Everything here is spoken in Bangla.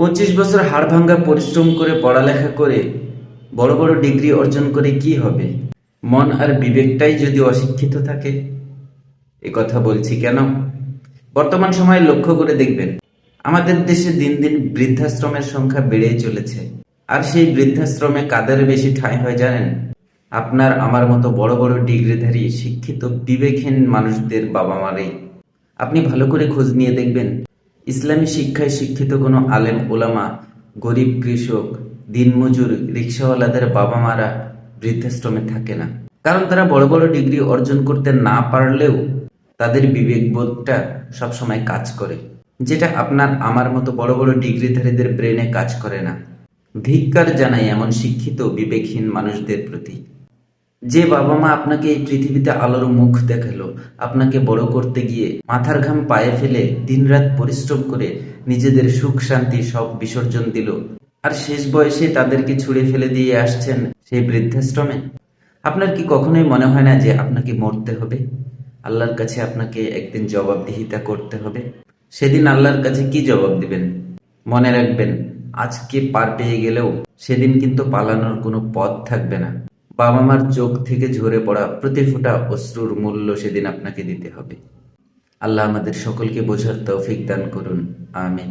পঁচিশ বছর হাড় ভাঙ্গা পরিশ্রম করে পড়ালেখা করে বড় বড় ডিগ্রি অর্জন করে কি হবে? মন আর বিবেকটাই যদি অশিক্ষিত থাকে, এ কথা বলছি কেন? বর্তমান সময়ে লক্ষ্য করে দেখবেন, আমাদের দেশে দিন দিন বৃদ্ধাশ্রমের সংখ্যা বেড়েই চলেছে। আর সেই বৃদ্ধাশ্রমে কাদের বেশি ঠাঁই হয় জানেন? আপনার, আমার মতো বড় বড় ডিগ্রিধারী, শিক্ষিত, বিবেকহীন মানুষদের বাবা মারেই আপনি ভালো করে খোঁজ নিয়ে দেখবেন ইসলামী শিক্ষায় শিক্ষিত কোনো আলেম, ওলামা, গরিব কৃষক, দিনমজুর, রিক্সাওয়ালাদের বাবা মারা বৃদ্ধাশ্রমে থাকে না। কারণ তারা বড় বড় ডিগ্রি অর্জন করতে না পারলেও তাদের বিবেকবোধটা সবসময় কাজ করে। যেটা আপনার, আমার মতো বড় বড় ডিগ্রিধারীদের ব্রেনে কাজ করে না। ধিক্কার জানাই এমন শিক্ষিত, বিবেকহীন মানুষদের প্রতি। যে বাবা মা আপনাকে এই পৃথিবীতে আলোর মুখ দেখাল, আপনাকে বড় করতে গিয়ে মাথার ঘাম পায়ে ফেলে দিনরাত পরিশ্রম করে নিজেদের সুখ, শান্তি সব বিসর্জন দিল। আর শেষ বয়সে তাদেরকে ছুড়ে ফেলে দিয়ে আসছেন সেই বৃদ্ধাশ্রমে। আপনার কি কখনোই মনে হয় না যে আপনাকে মরতে হবে? আল্লাহর কাছে আপনাকে একদিন জবাবদিহিতা করতে হবে। সেদিন আল্লাহর কাছে কি জবাব দিবেন? মনে রাখবেন, আজকে পার পেয়ে গেলেও সেদিন কিন্তু পালানোর কোনো পথ থাকবে না। বাবা মার চোখ থেকে ঝরে পড়া প্রতি ফোঁটা অশ্রুর মূল্য সেদিন আপনাকে দিতে হবে। আল্লাহ আমাদের সকলকে বোঝার তৌফিক দান করুন। আমিন।